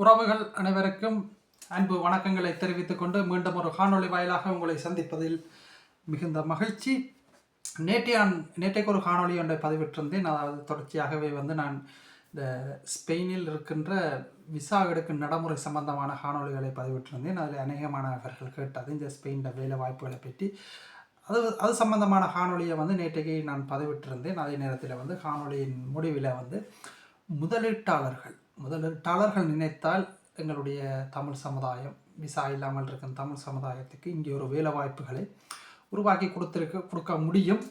உறவுகள் அனைவருக்கும் அன்பு வணக்கங்களை தெரிவித்துக் கொண்டு மீண்டும் ஒரு காணொளி வாயிலாக உங்களை சந்திப்பதில் மிகுந்த மகிழ்ச்சி. நேற்றையான் நேற்றைக்கு ஒரு காணொளி ஒன்றை பதிவிட்டிருந்தேன். அதாவது தொடர்ச்சியாகவே வந்து நான் இந்த ஸ்பெயினில் இருக்கின்ற விசா எடுக்கும் நடைமுறை சம்பந்தமான காணொலிகளை பதிவிட்டிருந்தேன். அதில் அநேகமானவர்கள் கேட்டது இந்த ஸ்பெயினில் வேலை வாய்ப்புகளை பற்றி. அது அது சம்பந்தமான காணொலியை வந்து நேற்றைக்கு நான் பதிவிட்டிருந்தேன். அதே நேரத்தில் வந்து காணொலியின் முடிவில் வந்து முதலீட்டாளர்கள் முதலீட்டாளர்கள் நினைத்தால் எங்களுடைய தமிழ் சமுதாயம் விசா இல்லாமல் இருக்கும் தமிழ் சமுதாயத்துக்கு இங்கே ஒரு வேலை வாய்ப்புகளை உருவாக்கி கொடுத்திருக்க கொடுக்க முடியும்.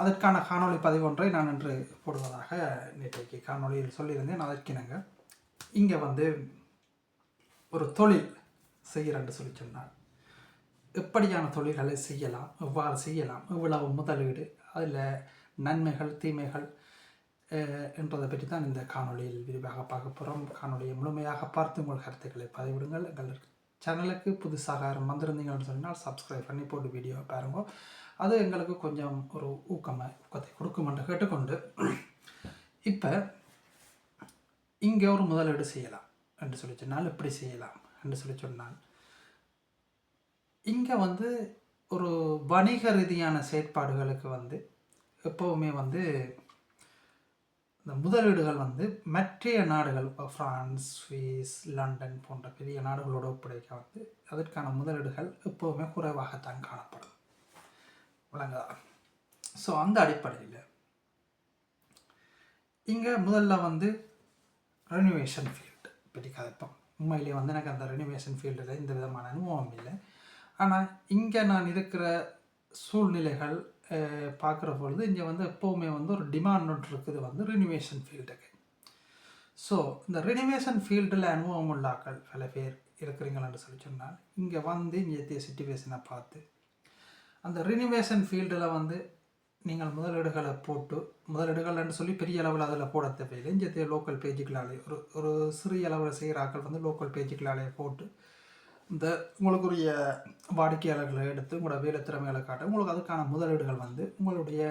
அதற்கான காணொளி பதிவு ஒன்றை நான் இன்று போடுவதாக நேற்றைக்கு காணொளியில் சொல்லியிருந்தேன். அதற்கினங்க இங்கே வந்து ஒரு தொழில் செய்கிறேன்னு சொல்லி சொன்னார். எப்படியான தொழில்களை செய்யலாம்? எவ்வாறு செய்யலாம்? எவ்வளவு முதலீடு? அதில் நன்மைகள் தீமைகள் என்றதை பற்றி தான் இந்த காணொளியில் விரிவாக பார்க்க போகிறோம் காணொளியை முழுமையாக பார்த்து உங்கள் கருத்துக்களை பதிவிடுங்கள். எங்கள் சேனலுக்கு புதுசாக யாரும் வந்திருந்தீங்கன்னு சொன்னால் சப்ஸ்கிரைப் பண்ணி போட்டு வீடியோ பாருங்க. அது எங்களுக்கு கொஞ்சம் ஒரு ஊக்கமாக ஊக்கத்தை கொடுக்கும் என்று கேட்டுக்கொண்டு இப்போ இங்கே ஒரு முதலீடு செய்யலாம் என்று சொல்லி சொன்னால் எப்படி செய்யலாம் என்று சொல்லி சொன்னால் இங்கே வந்து ஒரு வணிக ரீதியான செயற்பாடுகளுக்கு வந்து எப்போவுமே வந்து இந்த முதலீடுகள் வந்து மற்றைய நாடுகள் இப்போ ஃப்ரான்ஸ் சுவிஸ் லண்டன் போன்ற பெரிய நாடுகளோட ஒப்படைக்க வந்து அதற்கான முதலீடுகள் எப்போவுமே குறைவாகத்தான் காணப்படும். விளங்குதா? ஸோ அந்த அடிப்படையில் இங்கே முதல்ல வந்து ரெனிவேஷன் ஃபீல்டு பற்றி கதைப்போம். உண்மையிலேயே வந்து எனக்கு அந்த ரெனிவேஷன் ஃபீல்டில் இந்த விதமான அனுபவம் இல்லை. ஆனால் இங்கே நான் இருக்கிற சூழ்நிலைகள் பார்க்குற பொழுது இங்கே வந்து எப்போவுமே வந்து ஒரு டிமாண்ட் ஒன்று இருக்குது வந்து ரினிவேஷன் ஃபீல்டுக்கு ஸோ இந்த ரினிவேஷன் ஃபீல்டில் அனுபவம் உள்ளாக்கள் பல பேர் இருக்கிறீங்களான்னு சொல்லி சொன்னால் இங்கே வந்து இங்கே சிச்சுவேஷனை பார்த்து அந்த ரினிவேஷன் ஃபீல்டில் வந்து நீங்கள் முதலீடுகளை போட்டு முதலீடுகள்னு சொல்லி பெரிய அளவில் அதில் போட தேவையில்லை. இங்கே லோக்கல் பேஜுகளாலே ஒரு ஒரு சிறிய அளவில் செய்கிற ஆட்கள் வந்து லோக்கல் பேஜுகளாலே போட்டு இந்த உங்களுக்குரிய வாடிக்கையாளர்களை எடுத்து உங்களோட வேலை திறமைகளை காட்ட உங்களுக்கு அதுக்கான முதலீடுகள் வந்து உங்களுடைய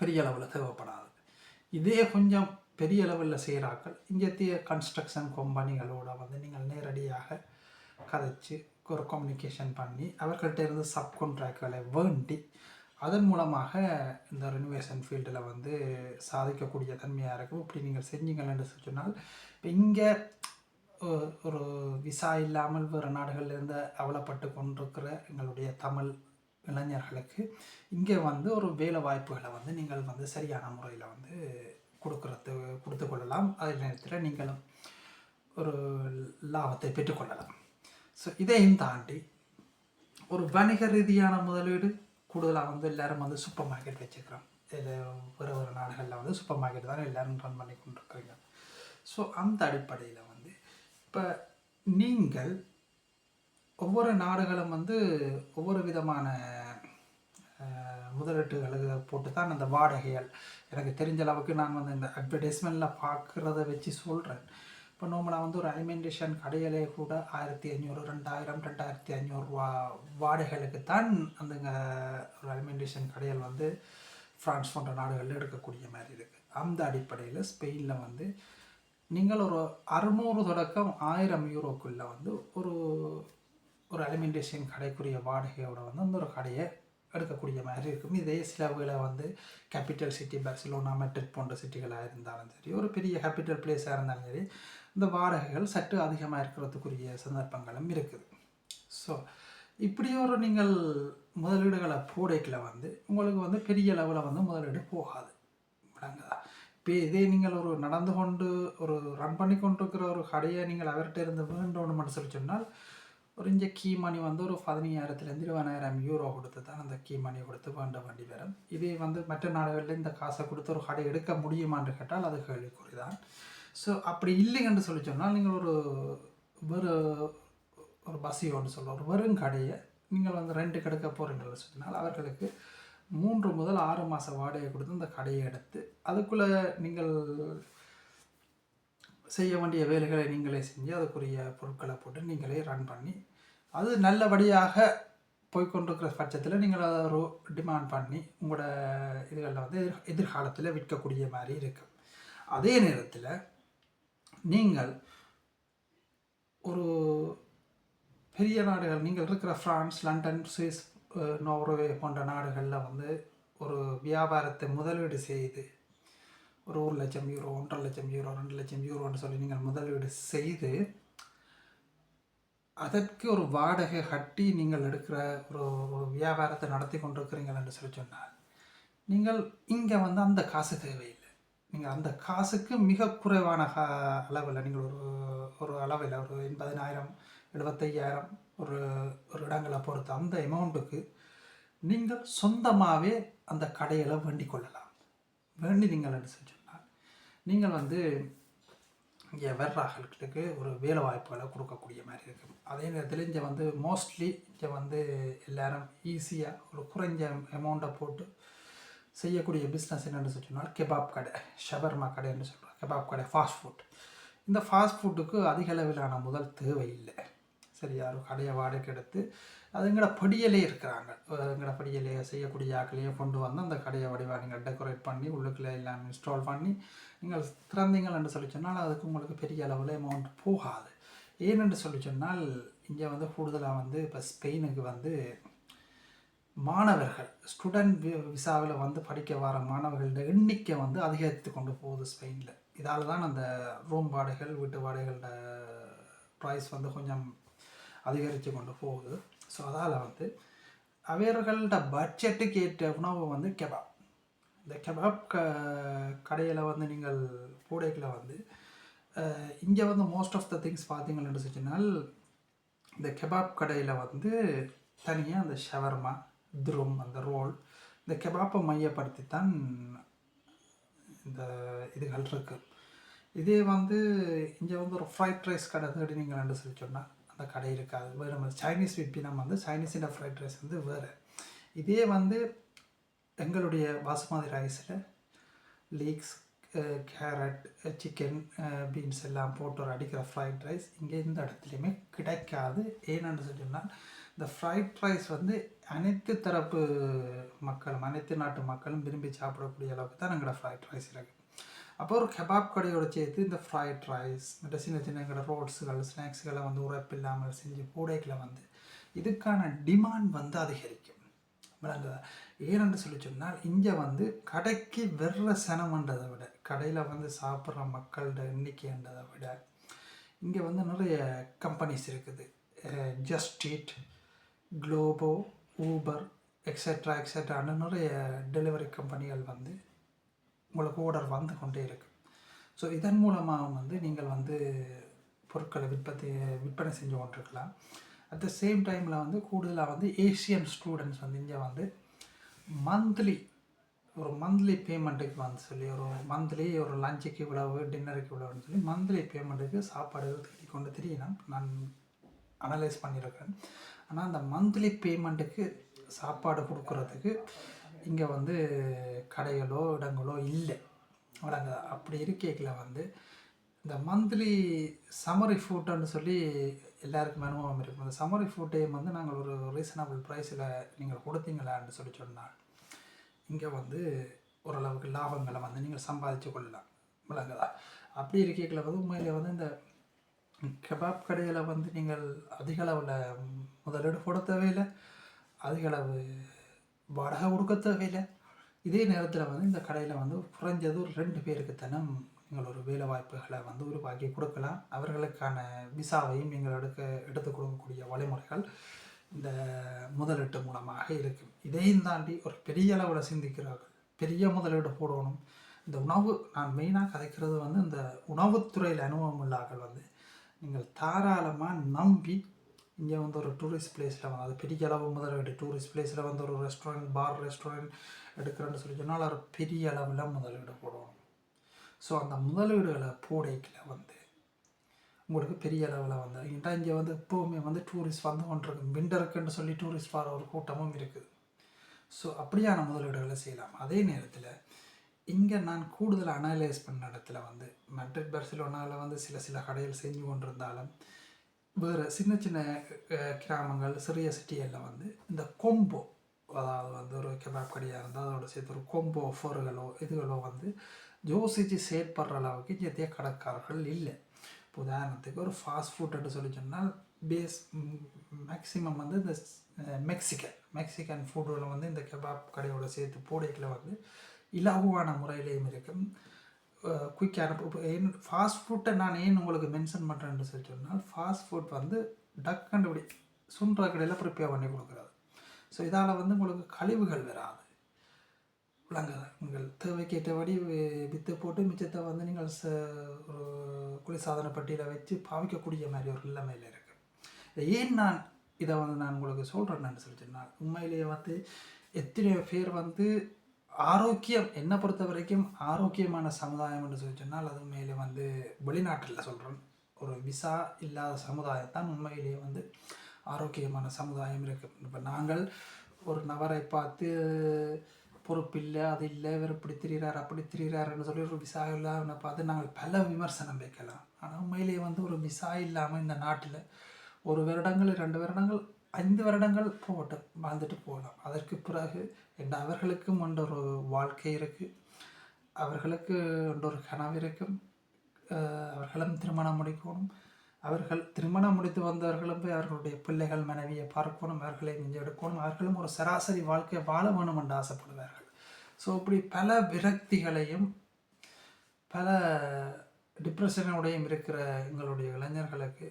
பெரிய அளவில் தேவைப்படாது. இதே கொஞ்சம் பெரிய அளவில் செய்கிறாக்கள் இங்கத்திய கன்ஸ்ட்ரக்ஷன் கம்பெனிகளோட வந்து நீங்கள் நேரடியாக கதைச்சு ஒரு கம்யூனிகேஷன் பண்ணி அவர்கள்ட்ட இருந்து சப் கான்ட்ராக்ட்களை வேண்டி அதன் மூலமாக இந்த ரெனுவேஷன் ஃபீல்டில் வந்து சாதிக்கக்கூடிய தன்மையாக இருக்கும். இப்படி நீங்கள் செஞ்சீங்கன்னு சொன்னால் இப்போ இங்கே ஒரு விசா இல்லாமல் வேறு நாடுகளிலிருந்து அவலப்பட்டு கொண்டிருக்கிற எங்களுடைய தமிழ் இளைஞர்களுக்கு இங்கே வந்து ஒரு வேலை வாய்ப்புகளை வந்து நீங்கள் வந்து சரியான முறையில் வந்து கொடுக்கறது கொடுத்து கொள்ளலாம். அதே நேரத்தில் நீங்களும் ஒரு லாபத்தை பெற்றுக்கொள்ளலாம் ஸோ இதையும் தாண்டி ஒரு வணிக ரீதியான முதலீடு கூடுதலாக வந்து எல்லாரும் வந்து சூப்பர் மார்க்கெட் வச்சுக்கிறோம். இது வேறு ஒரு நாடுகளில் வந்து சூப்பர் மார்க்கெட் தான் எல்லோரும் ரன் பண்ணி கொண்டிருக்கிறீங்க. ஸோ அந்த அடிப்படையில் வந்து இப்போ நீங்கள் ஒவ்வொரு நாடுகளும் வந்து ஒவ்வொரு விதமான முதலீட்டுகளுக்கு போட்டு தான் அந்த வாடகைகள். எனக்கு தெரிஞ்ச அளவுக்கு நான் வந்து இந்த அட்வர்டைஸ்மெண்ட்டில் பார்க்குறத வச்சு சொல்கிறேன் இப்போ நம்மளாக வந்து ஒரு அலிமெண்டேஷன் கடையிலே கூட ஆயிரத்தி ஐநூறு ரெண்டாயிரம் ரெண்டாயிரத்தி ஐநூறுரூவா வாடகைகளுக்கு தான் அந்தங்க ஒரு அலிமெண்டேஷன் கடையில் வந்து ஃப்ரான்ஸ் போன்ற நாடுகளில் எடுக்கக்கூடிய மாதிரி இருக்குது அந்த அடிப்படையில் ஸ்பெயினில் வந்து நீங்கள் ஒரு அறுநூறு தொடக்கம் ஆயிரம் யூரோக்குள்ளே வந்து ஒரு ஒரு அலிமெண்டேஷன் கடைக்குரிய வாடகையோட வந்து அந்த ஒரு கடையை எடுக்கக்கூடிய மாதிரி இருக்கும். இதே சிலவுகளை வந்து கேபிட்டல் சிட்டி பார்சிலோனா மெட்ரிட் போன்ற சிட்டிகளாக இருந்தாலும் சரி ஒரு பெரிய கேபிட்டல் பிளேஸாக இருந்தாலும் சரி இந்த வாடகைகள் சற்று அதிகமாக இருக்கிறதுக்குரிய சந்தர்ப்பங்களும் இருக்குது. ஸோ இப்படி ஒரு நீங்கள் முதலீடுகளை போடைக்கில் வந்து உங்களுக்கு வந்து பெரிய லெவலில் வந்து முதலீடு போகாது. விளங்குதா? இப்போ இதே நீங்கள் ஒரு நடந்து கொண்டு ஒரு ரன் பண்ணி கொண்டிருக்கிற ஒரு கடையை நீங்கள் அவர்கிட்ட இருந்து வேண்டணும்னு சொல்லி சொன்னால் ஒரு இஞ்ச கீ மணி வந்து ஒரு பதினையாயிரத்துலேருந்து இருபதாயிரம் யூரோ கொடுத்து தான் அந்த கீ மணி கொடுத்து வேண்ட வேண்டி வரும். இதே வந்து மற்ற நாடுகளில் இந்த காசை கொடுத்து ஒரு கடை எடுக்க முடியுமான்னு கேட்டால் அது கேள்விக்குறி தான். ஸோ அப்படி இல்லைங்கன்னு சொல்லி சொன்னால் நீங்கள் ஒரு வேறு ஒரு பஸ்ஸியோன்னு சொல்ல ஒரு வெறும் கடையை நீங்கள் வந்து ரெண்டு கெடுக்க போகிறீங்கன்னு சொன்னால் அவர்களுக்கு மூன்று முதல் ஆறு மாத வாடகை கொடுத்து அந்த கடையை எடுத்து அதுக்குள்ளே நீங்கள் செய்ய வேண்டிய வேலைகளை நீங்களே செஞ்சு அதுக்குரிய பொருட்களை போட்டு நீங்களே ரன் பண்ணி அது நல்லபடியாக போய்கொண்டிருக்கிற பட்சத்தில் நீங்கள் அதை ஒரு டிமாண்ட் பண்ணி உங்களோட இதுகளில் வந்து எதிர் எதிர்காலத்தில் விற்கக்கூடிய மாதிரி இருக்கும். அதே நேரத்தில் நீங்கள் ஒரு பெரிய நாடுகள் நீங்கள் இருக்கிற ஃப்ரான்ஸ் லண்டன் சுவிஸ் நோர்வே போன்ற நாடுகளில் வந்து ஒரு வியாபாரத்தை முதலீடு செய்து ஒரு ஒரு லட்சம் யூரோ ஒன்றரை லட்சம் யூரோ ரெண்டு லட்சம் யூரோன்னு சொல்லி நீங்கள் முதலீடு செய்து அதற்கு ஒரு வாடகை கட்டி நீங்கள் எடுக்கிற ஒரு ஒரு வியாபாரத்தை நடத்தி கொண்டிருக்கிறீங்கள் என்று சொல்லி சொன்னால் நீங்கள் இங்கே வந்து அந்த காசு தேவையில்லை. நீங்கள் அந்த காசுக்கு மிக குறைவான கா அளவில் நீங்கள் ஒரு ஒரு அளவில் ஒரு எண்பதினாயிரம் எழுபத்தையாயிரம் ஒரு ஒரு இடங்களை பொறுத்து அந்த அமௌண்ட்டுக்கு நீங்கள் சொந்தமாகவே அந்த கடையில் வேண்டிக் கொள்ளலாம். வேண்டி நீங்கள் என்ன சொல்லி நீங்கள் வந்து இங்கே வர்றார்களுக்கு ஒரு வேலை வாய்ப்புகளை கொடுக்கக்கூடிய மாதிரி இருக்கும். அதே நேரத்தில் இங்கே வந்து மோஸ்ட்லி இங்கே வந்து எல்லாரும் ஈஸியாக ஒரு குறைஞ்ச அமௌண்ட்டை போட்டு செய்யக்கூடிய பிஸ்னஸ் என்னென்னு சொன்னால் கெபாப் கடை ஷவர்மா கடைன்னு சொல்கிறோம் கெபாப் கடை ஃபாஸ்ட் ஃபுட் இந்த ஃபாஸ்ட் ஃபுட்டுக்கு அதிக அளவிலான முதல் தேவையில்லை. சரியா ஒரு கடையை வாடகைக்கு எடுத்து அதுங்கட படியலே இருக்கிறாங்க. அதுங்கட படியலே செய்யக்கூடிய ஆக்களையும் கொண்டு வந்து அந்த கடையை வடிவாக நீங்கள் டெக்கரேட் பண்ணி உள்ளுக்குள்ளே எல்லாம் இன்ஸ்டால் பண்ணி நீங்கள் திறந்தீங்கள்னு சொல்லி சொன்னால் அதுக்கு உங்களுக்கு பெரிய அளவில் அமௌண்ட் போகாது. ஏனென்று சொல்லி சொன்னால் இங்கே வந்து கூடுதலாக வந்து இப்போ ஸ்பெயினுக்கு வந்து மாணவர்கள் ஸ்டூடெண்ட் விசாவில் வந்து படிக்க வர மாணவர்களோட எண்ணிக்கை வந்து அதிகரித்து கொண்டு போகுது ஸ்பெயினில். இதால் தான் அந்த ரூம் வாடகைகள் வீட்டு வாடகைகளோட ப்ரைஸ் வந்து கொஞ்சம் அதிகரித்து கொண்டு போகுது. ஸோ அதால் வந்து அவர்களோட பட்ஜெட்டுக்கு ஏற்ற உணவு வந்து கெபாப் இந்த கெபாப் க கடையில் வந்து நீங்கள் பூடைக்கில் வந்து இங்கே வந்து மோஸ்ட் ஆஃப் த திங்ஸ் பார்த்தீங்கன்னு சொன்னால் இந்த கெபாப் கடையில் வந்து தனியாக அந்த ஷவர்மா துரும் அந்த ரோல் இந்த கெபாப்பை மையப்படுத்தி தான் இந்த இதுகள் இருக்குது இதே வந்து இங்கே வந்து ஒரு ஃப்ரைட் ரைஸ் கடை தேடி நீங்கள் ரெண்டு சொல்லி சொன்னால் அந்த கடை இருக்காது வேறு மாதிரி. சைனீஸ் விப்பினம் வந்து சைனீஸின் ஃப்ரைட் ரைஸ் வந்து வேறு. இதே வந்து எங்களுடைய பாசுமதி ரைஸில் லீக்ஸ் கேரட் சிக்கன் பீன்ஸ் எல்லாம் போட்டு ஒரு அடிக்கிற ஃப்ரைட் ரைஸ் இங்கே எந்த இடத்துலையுமே கிடைக்காது. ஏன்னு சொன்னால் இந்த ஃப்ரைட் ரைஸ் வந்து அனைத்து தரப்பு மக்களும் அனைத்து நாட்டு மக்களும் விரும்பி சாப்பிடக்கூடிய அளவுக்கு தான் எங்களோட ஃப்ரைட் ரைஸ் இருக்குது அப்போ ஒரு கெபாப் கடையோட சேர்த்து இந்த ஃப்ரைட் ரைஸ் இந்த சின்ன சின்ன கடை ரோட்ஸுகள் ஸ்நாக்ஸுகளை வந்து உரப்பு இல்லாமல் செஞ்சு கூடைகளை வந்து இதுக்கான டிமாண்ட் வந்து அதிகரிக்கும். விளங்குதா? சொல்லி சொன்னால் இங்கே வந்து கடைக்கு வெற சனம்ன்றதை விட கடையில் வந்து சாப்பிட்ற மக்களோட எண்ணிக்கைன்றதை விட இங்கே வந்து நிறைய கம்பெனிஸ் இருக்குது. Just Eat Glovo Uber etcetera எக்ஸட்ரான்னு நிறைய டெலிவரி கம்பெனிகள் வந்து உங்களுக்கு ஆர்டர் வந்து கொண்டே இருக்கு. ஸோ இதன் மூலமாக வந்து நீங்கள் வந்து பொருட்களை விற்பத்தி விற்பனை செஞ்சு கொண்டிருக்கலாம். அட் த சேம் டைமில் வந்து கூடுதலாக வந்து ஏஷியன் ஸ்டூடெண்ட்ஸ் வந்து இங்கே வந்து மந்த்லி ஒரு மந்த்லி பேமெண்ட்டுக்கு வந்து சொல்லி ஒரு மந்த்லி ஒரு லஞ்சுக்கு இவ்வளவு டின்னருக்கு இவ்வளவுன்னு சொல்லி மந்த்லி பேமெண்ட்டுக்கு சாப்பாடு தேடி கொண்டு தெரியணும் நான் அனலைஸ் பண்ணியிருக்கேன் ஆனால் அந்த மந்த்லி பேமெண்ட்டுக்கு சாப்பாடு கொடுக்குறதுக்கு இங்கே வந்து கடைகளோ இடங்களோ இல்லை. வழங்குதா அப்படி இருக்கையில் வந்து இந்த மந்த்லி சம்மரி ஃபுட்டுன்னு சொல்லி எல்லாருக்குமே அனுபவம் இருக்கும் அந்த சமரி ஃபுட்டையும் வந்து நாங்கள் ஒரு ரீசனபிள் ப்ரைஸில் நீங்கள் கொடுத்தீங்களான்னு சொல்லி சொன்னால் இங்கே வந்து ஓரளவுக்கு லாபங்களை வந்து நீங்கள் சம்பாதிச்சு கொள்ளலாம். விளங்குதா? அப்படி இருக்கையில் வந்து உண்மையிலே வந்து இந்த கபாப் கடையில் வந்து நீங்கள் அதிக அளவில் முதலீடு கொடுத்தவே இல்லை. அதிக அளவு வாடகை கொடுக்க தேவையில்லை. இதே நேரத்தில் வந்து இந்த கடையில் வந்து குறைஞ்சது ஒரு ரெண்டு பேருக்குத்தனம் நீங்கள் ஒரு வேலை வாய்ப்புகளை வந்து உருவாக்கி கொடுக்கலாம். அவர்களுக்கான விசாவையும் நீங்கள் எடுக்க எடுத்து கொடுக்கக்கூடிய வழிமுறைகள் இந்த முதலீட்டு மூலமாக இருக்கும். இதையும் தாண்டி ஒரு பெரிய அளவில் சிந்திக்கிறார்கள். பெரிய முதலீடு போடணும். இந்த உணவு நான் மெயினாக கதைக்கிறது வந்து இந்த உணவுத்துறையில் அனுபவம் உள்ளார்கள் வந்து நீங்கள் தாராளமாக நம்பி இங்கே வந்து ஒரு டூரிஸ்ட் பிளேஸில் வந்து அது பெரிய அளவு முதலீடு. டூரிஸ்ட் பிளேஸில் வந்து ஒரு ரெஸ்டாரண்ட் பார் ரெஸ்டாரண்ட் எடுக்கிறேன்னு சொல்லி சொன்னால் ஒரு பெரிய அளவில் முதலீடு போடுவோம் ஸோ அந்த முதலீடுகளை போடைக்கில் வந்து உங்களுக்கு பெரிய அளவில் வந்து ஏன்டா இங்கே வந்து எப்போவுமே வந்து டூரிஸ்ட் வந்து கொண்டிருக்கு விண்டருக்குன்னு சொல்லி டூரிஸ்ட் வர ஒரு கூட்டமும் இருக்குது. ஸோ அப்படியான முதலீடுகளை செய்யலாம். அதே நேரத்தில் இங்கே நான் கூடுதல் அனலைஸ் பண்ண இடத்துல வந்து மெட்ரிட் பர்சிலோனாவில் வந்து சில சில கடைகள் செஞ்சு கொண்டிருந்தாலும் வேறு சின்ன சின்ன கிராமங்கள் சிறிய சிட்டிகளில் வந்து இந்த கொம்போ அதாவது வந்து ஒரு கெபாப் கடையாக இருந்தால் அதோட சேர்த்து ஒரு கொம்போ ஃபோர்களோ இதுகளோ வந்து யோசித்து செயற்படுற அளவுக்கு இந்திய கடைக்காரர்கள் இல்லை. இப்போ உதாரணத்துக்கு ஒரு ஃபாஸ்ட் ஃபுட்டு சொல்லி சொன்னால் பேஸ் மேக்ஸிமம் வந்து இந்த மெக்சிகன் மெக்சிகன் ஃபுட்டில் வந்து இந்த கெபாப் கடையோட சேர்த்து போடையில் வந்து இலகுவான முறையிலையும் இருக்கும். குயிக்கான இப்போ ஏன் ஃபாஸ்ட் ஃபுட்டை நான் ஏன் உங்களுக்கு மென்ஷன் பண்ணுறேன்னு சொல்லி சொன்னால் ஃபாஸ்ட் ஃபுட் வந்து டக் கண்டுபிடி சுன்ற கடையில் ப்ரிப்பேர் பண்ணி கொடுக்குறாரு ஸோ இதால் வந்து உங்களுக்கு கழிவுகள் வராது. விளங்குது உங்கள் தேவைக்கேற்றபடி வித்து போட்டு மிச்சத்தை வந்து நீங்கள் ச ஒரு குளிர்சாதன பட்டியில் வச்சு பாவிக்கக்கூடிய மாதிரி ஒரு நிலைமையில் இருக்குது ஏன் நான் இதை வந்து நான் உங்களுக்கு சொல்கிறேன்னு சொல்லி சொன்னால் உண்மையிலேயே வந்து எத்தனையோ பேர் வந்து ஆரோக்கியம் என்னை பொறுத்த வரைக்கும் ஆரோக்கியமான சமுதாயம் என்று சொல்லி சொன்னால் அது உண்மையிலே வந்து வெளிநாட்டில் சொல்கிறோம் ஒரு விசா இல்லாத சமுதாயம் தான் உண்மையிலேயே வந்து ஆரோக்கியமான சமுதாயம் இருக்குது இப்போ நாங்கள் ஒரு நபரை பார்த்து பொறுப்பில்லை அது இல்லை இவர் இப்படி திரிகிறார் அப்படி திரிகிறாருன்னு சொல்லி ஒரு விசா இல்லாமல் பார்த்து நாங்கள் பல விமர்சனம் வைக்கலாம். ஆனால் உண்மையிலேயே வந்து ஒரு விசா இல்லாமல் இந்த நாட்டில் ஒரு வருடங்கள் இரண்டு வருடங்கள் ஐந்து வருடங்கள் போகட்டும் வாழ்ந்துட்டு போகலாம் அதற்கு பிறகு என்ன அவர்களுக்கும் ஒன்று ஒரு வாழ்க்கை இருக்குது அவர்களுக்கு ஒன்று ஒரு கனவு இருக்கும். அவர்களும் திருமணம் முடிக்கணும். அவர்கள் திருமணம் முடித்து வந்தவர்களும் போய் அவர்களுடைய பிள்ளைகள் மனைவியை பார்க்கணும் அவர்களை மிஞ்சி எடுக்கணும் அவர்களும் ஒரு சராசரி வாழ்க்கையை வாழ வேணும் என்று ஆசைப்படுவார்கள். ஸோ இப்படி பல விரக்திகளையும் பல டிப்ரெஷனோடையும் இருக்கிற எங்களுடைய இளைஞர்களுக்கு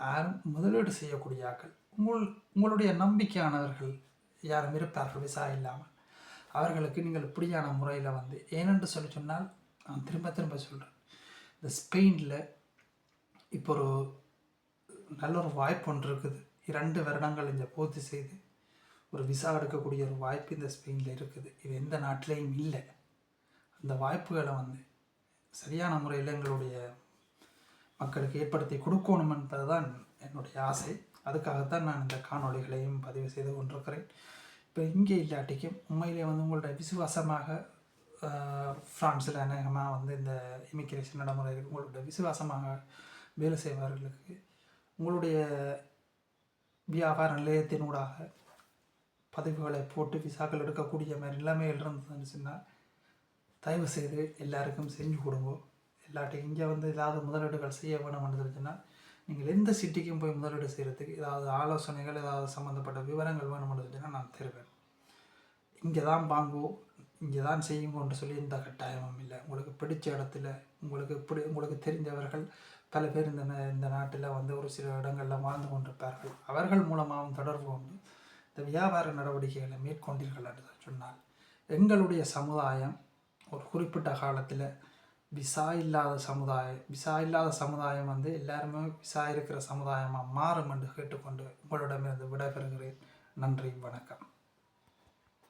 யாரும் முதலீடு செய்யக்கூடிய ஆக்கள். உங்கள் உங்களுடைய நம்பிக்கையானவர்கள் யாரும் இருப்பார்கள் விசா இல்லாமல். அவர்களுக்கு நீங்கள் இப்படியான முறையில் வந்து ஏனென்று சொல்லி சொன்னால் நான் திரும்ப திரும்ப சொல்கிறேன் இந்த ஸ்பெயினில் இப்போ ஒரு நல்ல ஒரு வாய்ப்பு ஒன்று இருக்குது. இரண்டு வருடங்கள் இந்த பூர்த்தி செய்து ஒரு விசா எடுக்கக்கூடிய ஒரு வாய்ப்பு இந்த ஸ்பெயினில் இருக்குது. இது எந்த நாட்டிலையும் இல்லை. அந்த வாய்ப்புகளை வந்து சரியான முறையில் எங்களுடைய மக்களுக்கு ஏற்படுத்தி கொடுக்கணும் என்பதுதான் என்னுடைய ஆசை. அதுக்காகத்தான் நான் இந்த காணொளிகளையும் பதிவு செய்து கொண்டிருக்கிறேன். இப்போ இங்கே இல்லாட்டிக்கும் உண்மையிலே வந்து உங்களுடைய விசுவாசமாக ஃப்ரான்ஸில் அநேகமாக வந்து இந்த இமிக்ரேஷன் நடைமுறை உங்களுடைய விசுவாசமாக வேலை செய்பவர்களுக்கு உங்களுடைய வியாபார நிலையத்தினூடாக பதிவுகளை போட்டு விசாக்கள் எடுக்கக்கூடிய மாதிரி நிலைமைகள் இருந்ததுன்னு சொன்னால் தயவு செய்து எல்லாருக்கும் செஞ்சு கொடுங்க. இல்லாட்டி இங்கே வந்து ஏதாவது முதலீடுகள் செய்ய வேணும்னு தெரிஞ்சுன்னா நீங்கள் எந்த சிட்டிக்கும் போய் முதலீடு செய்கிறதுக்கு ஏதாவது ஆலோசனைகள் ஏதாவது சம்மந்தப்பட்ட விவரங்கள் வேணும்னு தெரிஞ்சுன்னா நான் தருவேன். இங்கே தான் வாங்கோ இங்கே தான் செய்யுங்கன்னு சொல்லி எந்த கட்டாயமும் இல்லை. உங்களுக்கு பிடிச்ச இடத்துல உங்களுக்கு பிடி உங்களுக்கு தெரிந்தவர்கள் பல பேர் இந்த இந்த நாட்டில் வந்து ஒரு சில இடங்களில் வாழ்ந்து கொண்டிருப்பார்கள். அவர்கள் மூலமாகவும் தொடர்பு கொண்டு இந்த வியாபார நடவடிக்கைகளை மேற்கொண்டீர்கள் என்று சொன்னால் எங்களுடைய சமுதாயம் ஒரு குறிப்பிட்ட காலத்தில் விசா இல்லாத சமுதாயம் விசா இல்லாத சமுதாயம் வந்து எல்லாருமே விசா இருக்கிற சமுதாயமாக மாறும் என்று கேட்டுக்கொண்டு உங்களிடமிருந்து விடைபெறுகிறேன். நன்றி வணக்கம்.